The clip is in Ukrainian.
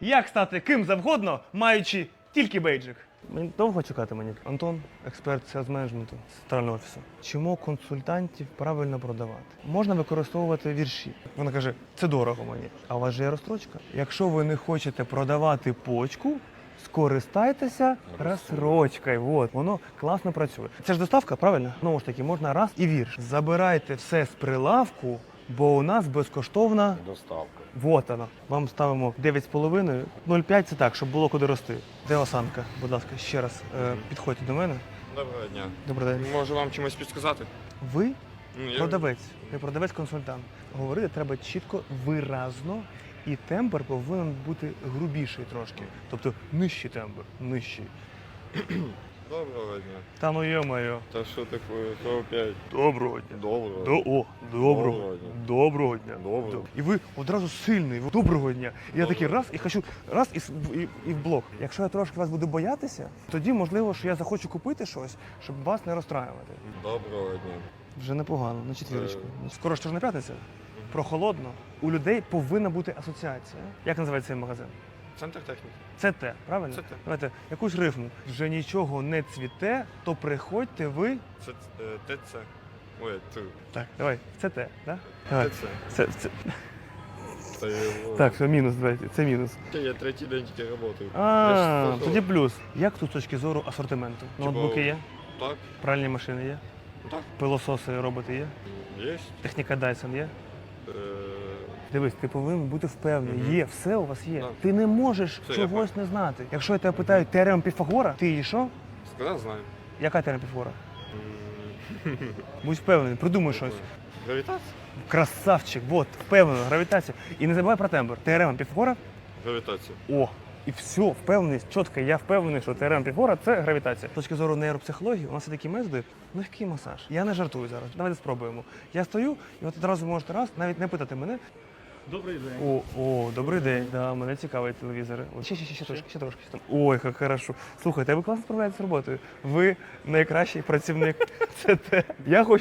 Як стати ким завгодно, маючи тільки бейджик? Мені довго чекати мені. Антон, експерт з менеджменту центрального офісу. Чому консультантів правильно продавати? Можна використовувати вірші. Вона каже, це дорого мені. А у вас же є розстрочка. Якщо ви не хочете продавати почку, скористайтеся розсрочкою. Вот, воно класно працює. Це ж доставка, правильно? Знову ж таки, можна раз і вірш. Забирайте все з прилавку, бо у нас безкоштовна Доставка. Вот вона. Вам ставимо 9,5. 0,5 це так, щоб було куди рости. Де осанка? Будь ласка, ще раз е, підходьте до мене. Доброго дня. Добрий день. Можу вам чимось підсказати? Ви Ну, я- продавець, не продавець-консультант. Говорити треба чітко, виразно, і тембр повинен бути грубіший трошки. Тобто нижчий тембр, нижчий. Доброго дня. Та ну йо-моє. Та що таке? Що опять? Доброго дня. Доброго. До, о, доброго, Доброго дня. доброго дня. Доброго. Доб- І ви одразу сильний. ви доброго дня. І я такий раз і хочу раз і, с- і, і в блок. Якщо я трошки вас буду боятися, тоді можливо, що я захочу купити щось, щоб вас не розстраювати. Доброго дня. Вже непогано, на четвірочку. Скоро ж не п'ятниця. Прохолодно. У людей повинна бути асоціація. Як називається цей магазин? Центр техніки. Це те, правильно? Це те. Давайте якусь рифму. Вже нічого не цвіте, то приходьте ви. Це е, ТЦ. Ой, ти. Так, давай, це те, так? Давай. ТЦ. Це, це... Це. Так, все, мінус, давайте, це мінус. Я третій день тільки працюю. А, тоді плюс. Як тут з точки зору асортименту? Ноутбуки є, Так, пральні машини є, так. пилососи, роботи є, Є. техніка Dyson є. Дивись, ти повинен бути впевнений. Мгм. Є, все у вас є. Так. Ти не можеш Це я чогось не знати. Якщо я тебе питаю теорему Піфагора, ти її що? Сказав, знаю. Яка теорема Піфагора? М, Будь впевнений, придумай щось. Гравітація? Красавчик, от, впевнено, гравітація. І не забувай про тембр. Теорема Піфагора. Гравітація. О, і все, впевненість, чітко, я впевнений, що теорема Піфагора – це гравітація. З точки зору нейропсихології, у нас є такі методи, легкий масаж. Я не жартую зараз. Давайте спробуємо. Я стою, і от одразу можете раз, навіть не питати мене. Добрий день. О, о, добрий день. Да, мене цікавить телевізор. О, Ще, ще, ще, ще трошки, ще трошки. ще там. Ой, як хорошо. Слухайте, ви класно справляєтесь з роботою. Ви найкращий працівник. Це те. Я хочу